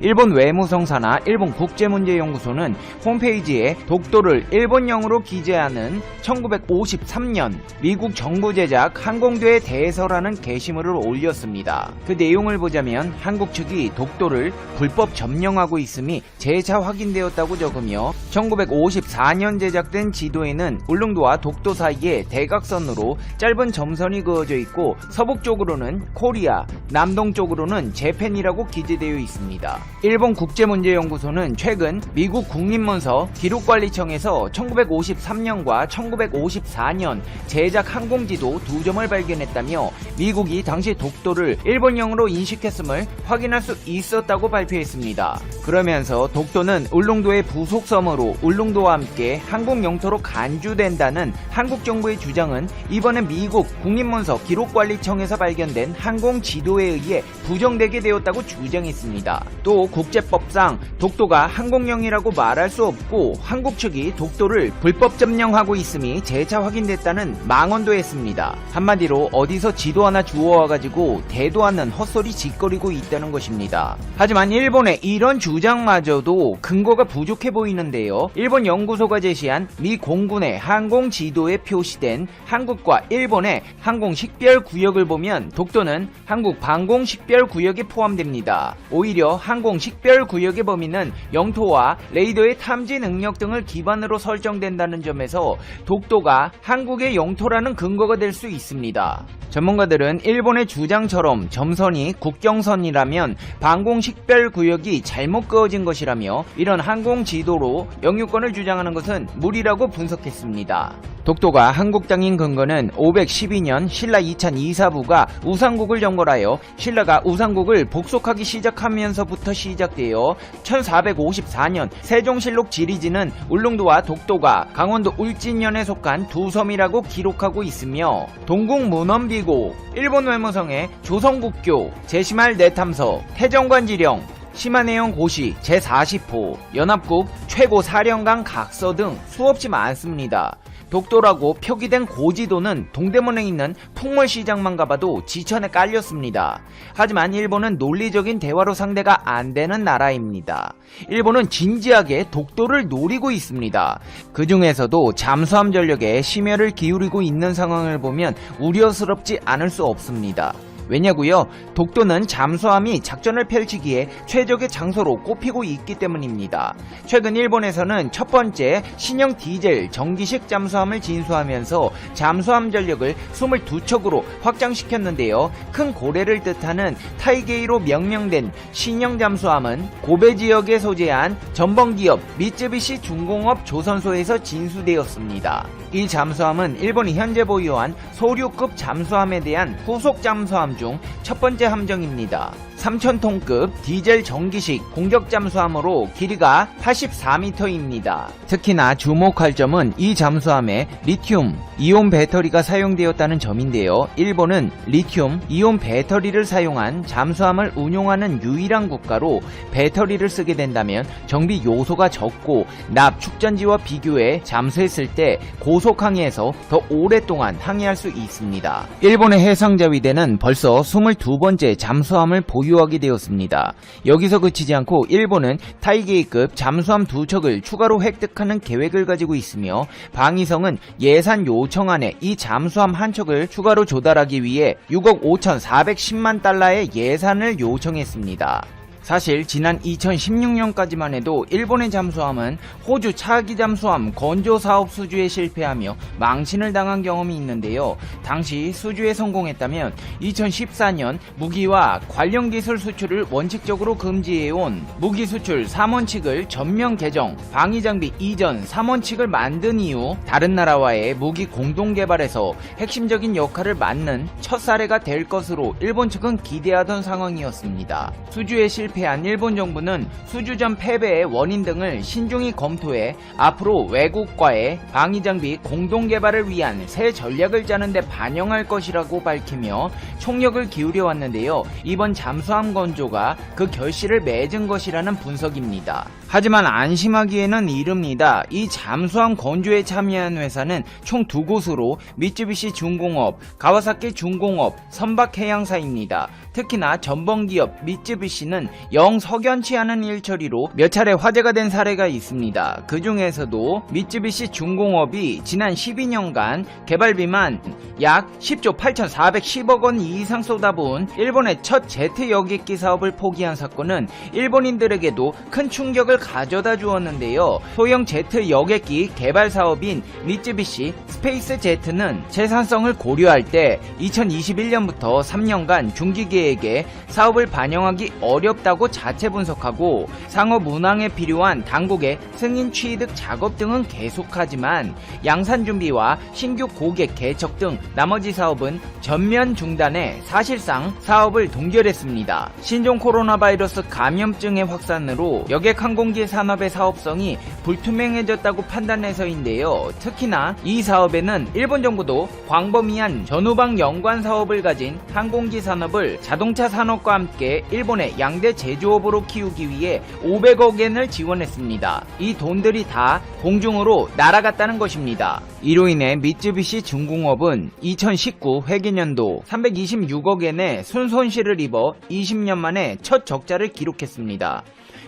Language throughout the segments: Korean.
일본 외무성사나 일본 국제문제연구소는 홈페이지에 독도를 일본령으로 기재하는 1953년 미국 정부 제작 항공도의 대서라는 게시물을 올렸습니다. 그 내용을 보자면 한국 측이 독도를 불법 점령하고 있음이 재차 확인되었다고 적으며 1954년 제작된 지도에는 울릉도와 독도 사이에 대각선으로 짧은 점선이 그어져 있고 서북 쪽으로는 코리아, 남동 쪽으로는 재팬이라고 기재되어 있습니다. 일본 국제문제연구소는 최근 미국 국립문서 기록관리청에서 1953년과 1954년 제작 항공지도 두 점을 발견했다며 미국이 당시 독도를 일본령으로 인식했음을 확인할 수 있었다고 발표했습니다. 그러면서 독도는 울릉도의 부속섬으로 울릉도와 함께 한국 영토로 간주된다는 한국 정부의 주장은 이번에 미국 국립문서 기록관리청에서 발견된 항공 지도에 의해 부정되게 되었다고 주장했습니다. 또 국제법상 독도가 항공령이라고 말할 수 없고 한국 측이 독도를 불법 점령하고 있음이 재차 확인됐다는 망언도 했습니다. 한마디로 어디서 지도 하나 주워와가지고 대도 않는 헛소리 짓거리고 있다는 것입니다. 하지만 일본의 이런 주장마저도 근거가 부족해 보이는데요. 일본 연구소가 제시한 미 공군의 항공 지도에 표시된 한국과 일본의 항공 식별 구역을 보면 독도는 한국 방공 식별 구역에 포함됩니다. 오히려 항공 식별 구역의 범위는 영토와 레이더의 탐지 능력 등을 기반으로 설정된다는 점에서 독도가 한국의 영토라는 근거가 될 수 있습니다. 전문가들은 일본의 주장처럼 점선이 국경선이라면 방공 식별 구역이 잘못 그어진 것이라며 이런 항공 지도로 영유권을 주장하는 것은 무리라고 분석했습니다. 독도가 한국 땅인 근거는 512년 신라 2000 이사부가 우상국을 정벌하여 신라가 우상국을 복속하기 시작하면서부터 시작되어 1454년 세종실록 지리지는 울릉도와 독도가 강원도 울진현에 속한 두 섬이라고 기록하고 있으며 동국 문헌비고 일본 외무성의 조선국교 제시말 내탐서 태정관지령 심한해영 고시 제40호 연합국 최고 사령관 각서 등 수없이 많습니다. 독도라고 표기된 고지도는 동대문에 있는 풍물시장만 가봐도 지천에 깔렸습니다. 하지만 일본은 논리적인 대화로 상대가 안 되는 나라입니다. 일본은 진지하게 독도를 노리고 있습니다. 그 중에서도 잠수함 전력에 심혈을 기울이고 있는 상황을 보면 우려스럽지 않을 수 없습니다. 왜냐고요? 독도는 잠수함이 작전을 펼치기에 최적의 장소로 꼽히고 있기 때문입니다. 최근 일본에서는 첫 번째 신형 디젤 전기식 잠수함을 진수하면서 잠수함 전력을 22척으로 확장시켰는데요. 큰 고래를 뜻하는 타이게이로 명명된 신형 잠수함은 고베 지역에 소재한 전범기업 미쯔비시 중공업 조선소에서 진수되었습니다. 이 잠수함은 일본이 현재 보유한 소류급 잠수함에 대한 후속 잠수함 중 첫 번째 함정입니다. 3,000톤급 디젤 전기식 공격 잠수함으로 길이가 84m입니다. 특히나 주목할 점은 이 잠수함에 리튬 이온 배터리가 사용되었다는 점인데요. 일본은 리튬 이온 배터리를 사용한 잠수함을 운용하는 유일한 국가로 배터리를 쓰게 된다면 정비 요소가 적고 납 축전지와 비교해 잠수했을 때 고속 항해에서 더 오랫동안 항해할 수 있습니다. 일본의 해상자위대는 벌써 22번째 잠수함을 보유 하게 되었습니다. 여기서 그치지 않고 일본은 타이게이급 잠수함 두 척을 추가로 획득하는 계획을 가지고 있으며 방위성은 예산 요청안에 이 잠수함 한 척을 추가로 조달하기 위해 6억 5,410만 달러의 예산을 요청했습니다. 사실 지난 2016년까지만 해도 일본의 잠수함은 호주 차기 잠수함 건조 사업 수주에 실패하며 망신을 당한 경험이 있는데요. 당시 수주에 성공했다면 2014년 무기와 관련 기술 수출을 원칙적으로 금지해온 무기 수출 3원칙을 전면 개정, 방위 장비 이전 3원칙을 만든 이후 다른 나라와의 무기 공동 개발에서 핵심적인 역할을 맡는 첫 사례가 될 것으로 일본 측은 기대하던 상황이었습니다. 수주에 실패 실패한 일본 정부는 수주전 패배의 원인 등을 신중히 검토해 앞으로 외국과의 방위장비 공동 개발을 위한 새 전략을 짜는데 반영할 것이라고 밝히며 총력을 기울여 왔는데요. 이번 잠수함 건조가 그 결실을 맺은 것이라는 분석입니다. 하지만 안심하기에는 이릅니다. 이 잠수함 건조에 참여한 회사는 총 두 곳으로 미쯔비시 중공업, 가와사키 중공업, 선박해양사입니다. 특히나 전범기업 미쯔비시는 영 석연치 않은 일처리로 몇 차례 화제가 된 사례가 있습니다. 그 중에서도 미쯔비시 중공업이 지난 12년간 개발비만 약 10조 8,410억 원 이상 쏟아부은 일본의 첫 제트 여객기 사업을 포기한 사건은 일본인들에게도 큰 충격을 가져다 주었는데요. 소형 제트 여객기 개발 사업인 미쯔비시 스페이스 제트는 생산성을 고려할 때 2021년부터 3년간 중기계에게 사업을 반영하기 어렵다고 자체 분석하고 상업 운항에 필요한 당국의 승인 취득 작업 등은 계속하지만 양산 준비와 신규 고객 개척 등 나머지 사업은 전면 중단해 사실상 사업을 동결했습니다. 신종 코로나 바이러스 감염증의 확산으로 여객 항공기 산업의 사업성이 불투명해졌다고 판단해서인데요. 특히나 이 사업에는 일본 정부도 광범위한 전후방 연관 사업을 가진 항공기 산업을 자동차 산업과 함께 일본의 양대 제조업으로 키우기 위해 500억 엔을 지원했습니다. 이 돈들이 다 공중으로 날아갔다는 것입니다. 이로 인해 미쯔비시 중공업은 2019 회계년도 326억 엔의 순손실을 입어 20년 만에 첫 적자를 기록했습니다.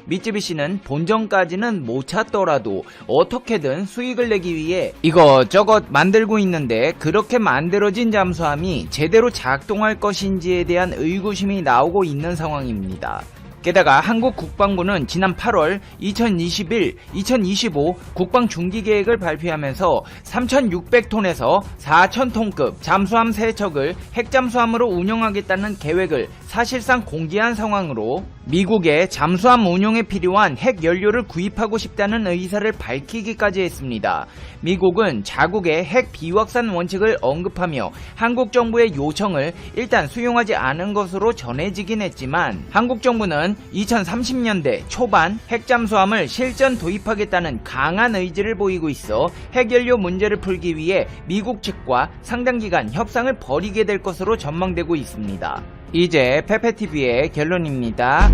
미쯔비시는 본전까지는 못 찾더라도 어떻게든 수익을 내기 위해 이것저것 만들고 있는데 그렇게 만들어진 잠수함이 제대로 작동할 것인지에 대한 의구심이 나오고 있는 상황입니다. 게다가 한국 국방부는 지난 8월 2021, 2025 국방 중기 계획을 발표하면서 3,600톤에서 4,000톤급 잠수함 세척을 핵잠수함으로 운영하겠다는 계획을 사실상 공개한 상황으로 미국의 잠수함 운용에 필요한 핵 연료를 구입하고 싶다는 의사를 밝히기까지 했습니다. 미국은 자국의 핵 비확산 원칙을 언급하며 한국 정부의 요청을 일단 수용하지 않은 것으로 전해지긴 했지만 한국 정부는 2030년대 초반 핵잠수함을 실전 도입하겠다는 강한 의지를 보이고 있어 핵연료 문제를 풀기 위해 미국 측과 상당 기간 협상을 벌이게 될 것으로 전망되고 있습니다. 이제 페페TV의 결론입니다.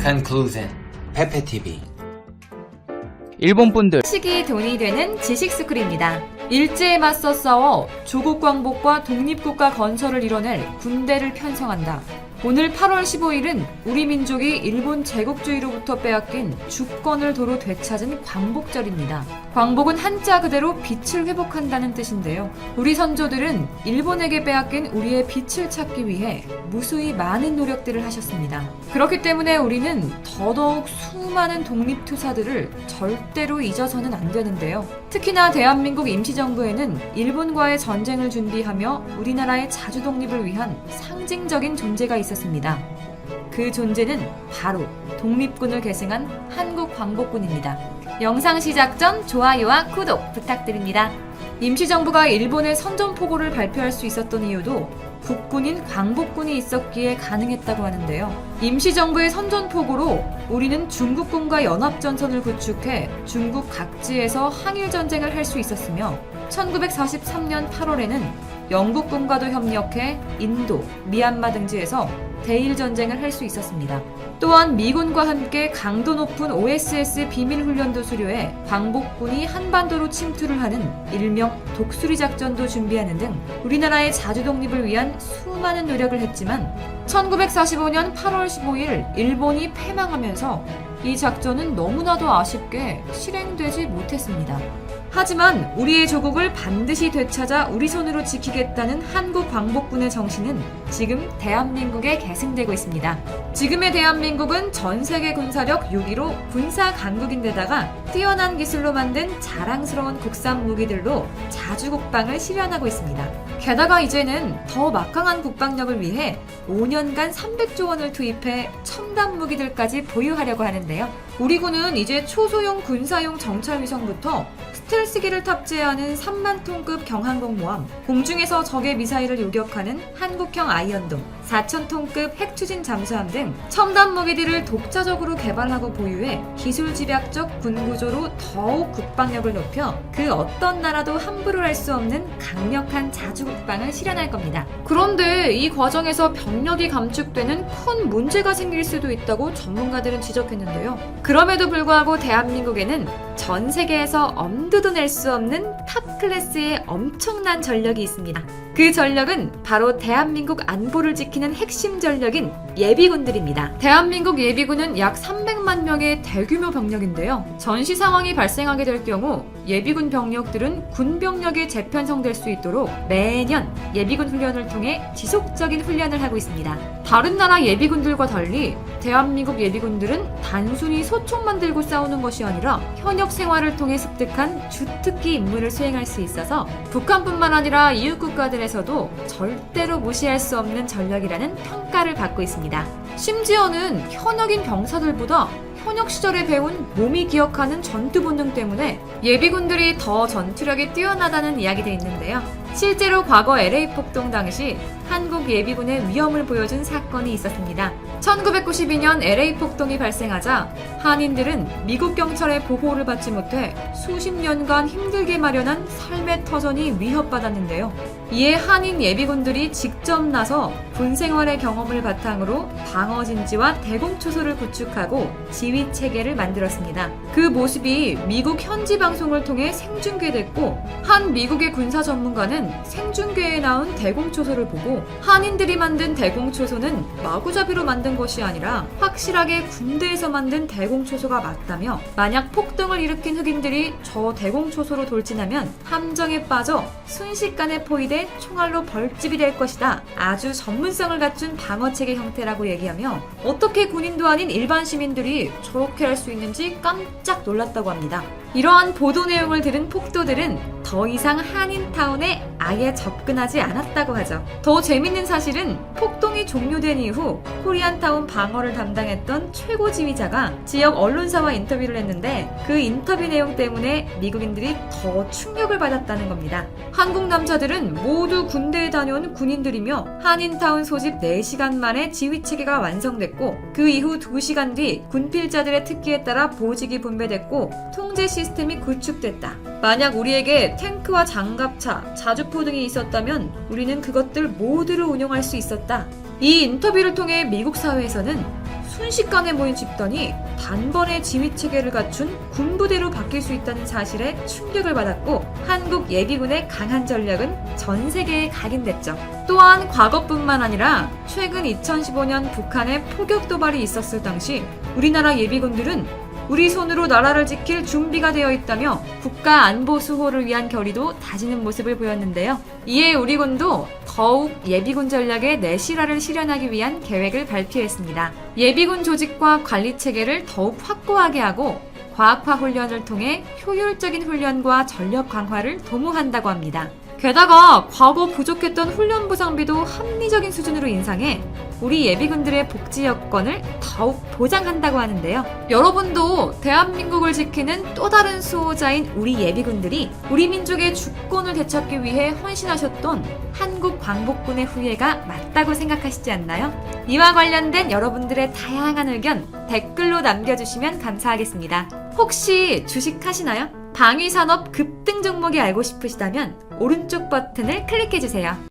Conclusion 페페TV 일본 분들 식이 돈이 되는 지식 스쿨입니다. 일제에 맞서 싸워 조국 광복과 독립국가 건설을 이뤄낼 군대를 편성한다. 오늘 8월 15일은 우리 민족이 일본 제국주의로부터 빼앗긴 주권을 도로 되찾은 광복절입니다. 광복은 한자 그대로 빛을 회복한다는 뜻인데요. 우리 선조들은 일본에게 빼앗긴 우리의 빛을 찾기 위해 무수히 많은 노력들을 하셨습니다. 그렇기 때문에 우리는 더더욱 수많은 독립투사들을 절대로 잊어서는 안 되는데요. 특히나 대한민국 임시정부에는 일본과의 전쟁을 준비하며 우리나라의 자주 독립을 위한 상징적인 존재가 있었습니다. 그 존재는 바로 독립군을 계승한 한국광복군입니다. 영상 시작 전 좋아요와 구독 부탁드립니다. 임시정부가 일본의 선전포고를 발표할 수 있었던 이유도 국군인 광복군이 있었기에 가능했다고 하는데요. 임시정부의 선전포고로 우리는 중국군과 연합전선을 구축해 중국 각지에서 항일전쟁을 할 수 있었으며 1943년 8월에는 영국군과도 협력해 인도, 미얀마 등지에서 대일 전쟁을 할 수 있었습니다. 또한 미군과 함께 강도 높은 OSS 비밀 훈련도 수료해 광복군이 한반도로 침투를 하는 일명 독수리 작전도 준비하는 등 우리나라의 자주 독립을 위한 수많은 노력을 했지만 1945년 8월 15일 일본이 패망하면서 이 작전은 너무나도 아쉽게 실행되지 못했습니다. 하지만 우리의 조국을 반드시 되찾아 우리 손으로 지키겠다는 한국 광복군의 정신은 지금 대한민국에 계승되고 있습니다. 지금의 대한민국은 전 세계 군사력 6위로 군사 강국인데다가 뛰어난 기술로 만든 자랑스러운 국산 무기들로 자주 국방을 실현하고 있습니다. 게다가 이제는 더 막강한 국방력을 위해 5년간 300조 원을 투입해 첨단 무기들까지 보유하려고 하는데요. 우리 군은 이제 초소형 군사용 정찰 위성부터 스텔스기를 탑재하는 3만 톤급 경항공모함, 공중에서 적의 미사일을 요격하는 한국형 아이언돔, 4천 톤급 핵추진 잠수함 등 첨단 무기들을 독자적으로 개발하고 보유해 기술 집약적 군 구조로 더욱 국방력을 높여 그 어떤 나라도 함부로 할 수 없는 강력한 자주 국방을 실현할 겁니다. 그런데 이 과정에서 병력이 감축되는 큰 문제가 생길 수도 있다고 전문가들은 지적했는데요. 그럼에도 불구하고 대한민국에는 전 세계에서 엄두도 낼 수 없는 탑 클래스의 엄청난 전력이 있습니다. 그그 전력은 바로 대한민국 안보를 지키는 핵심 전력인 예비군들입니다. 대한민국 예비군은 약 300만 명의 대규모 병력인데요. 전시 상황이 발생하게 될 경우 예비군 병력들은 군 병력에 재편성될 수 있도록 매년 예비군 훈련을 통해 지속적인 훈련을 하고 있습니다. 다른 나라 예비군들과 달리 대한민국 예비군들은 단순히 소총만 들고 싸우는 것이 아니라 현역 생활을 통해 습득한 주특기 임무를 수행할 수 있어서 북한뿐만 아니라 이웃 국가들 에서도 절대로 무시할 수 없는 전력이라는 평가를 받고 있습니다. 심지어는 현역인 병사들보다 현역 시절에 배운 몸이 기억하는 전투 본능 때문에 예비군들이 더 전투력이 뛰어나다는 이야기도 있는데요. 실제로 과거 LA 폭동 당시 한국 예비군의 위험을 보여준 사건이 있었습니다. 1992년 LA 폭동이 발생하자 한인들은 미국 경찰의 보호를 받지 못해 수십 년간 힘들게 마련한 삶의 터전이 위협받았는데요. 이에 한인 예비군들이 직접 나서 군 생활의 경험을 바탕으로 방어 진지와 대공 초소를 구축하고 지휘 체계를 만들었습니다. 그 모습이 미국 현지 방송을 통해 생중계됐고 한 미국의 군사 전문가는 생중계에 나온 대공 초소를 보고 한인들이 만든 대공 초소는 마구잡이로 만든 것이 아니라 확실하게 군대에서 만든 대공 초소가 맞다며 만약 폭동을 일으킨 흑인들이 저 대공 초소로 돌진하면 함정에 빠져 순식간에 포위돼 총알로 벌집이 될 것이다. 아주 전문성을 갖춘 방어체계 형태라고 얘기하며 어떻게 군인도 아닌 일반 시민들이 저렇게 할 수 있는지 깜짝 놀랐다고 합니다. 이러한 보도 내용을 들은 폭도들은 더 이상 한인타운에 아예 접근하지 않았다고 하죠. 더 재밌는 사실은 폭동이 종료된 이후 코리안타운 방어를 담당했던 최고 지휘자가 지역 언론사와 인터뷰를 했는데 그 인터뷰 내용 때문에 미국인들이 더 충격을 받았다는 겁니다. 한국 남자들은 모두 군대에 다녀온 군인들이며 한인타운 소집 4시간 만에 지휘 체계가 완성됐고 그 이후 2시간 뒤 군필자들의 특기에 따라 보직이 분배됐고 통제 시스템이 구축됐다. 만약 우리에게 탱크와 장갑차, 자주포 등이 있었다면 우리는 그것들 모두를 운용할 수 있었다. 이 인터뷰를 통해 미국 사회에서는 순식간에 모인 집단이 단번에 지휘 체계를 갖춘 군부대로 바뀔 수 있다는 사실에 충격을 받았고 한국 예비군의 강한 전략은 전 세계에 각인됐죠. 또한 과거뿐만 아니라 최근 2015년 북한의 포격 도발이 있었을 당시 우리나라 예비군들은 우리 손으로 나라를 지킬 준비가 되어 있다며 국가 안보 수호를 위한 결의도 다지는 모습을 보였는데요. 이에 우리 군도 더욱 예비군 전략의 내실화를 실현하기 위한 계획을 발표했습니다. 예비군 조직과 관리 체계를 더욱 확고하게 하고 과학화 훈련을 통해 효율적인 훈련과 전력 강화를 도모한다고 합니다. 게다가 과거 부족했던 훈련부 장비도 합리적인 수준으로 인상해 우리 예비군들의 복지 여건을 더욱 보장한다고 하는데요. 여러분도 대한민국을 지키는 또 다른 수호자인 우리 예비군들이 우리 민족의 주권을 되찾기 위해 헌신하셨던 한국 광복군의 후예가 맞다고 생각하시지 않나요? 이와 관련된 여러분들의 다양한 의견 댓글로 남겨주시면 감사하겠습니다. 혹시 주식 하시나요? 방위산업 급등 종목이 알고 싶으시다면 오른쪽 버튼을 클릭해주세요.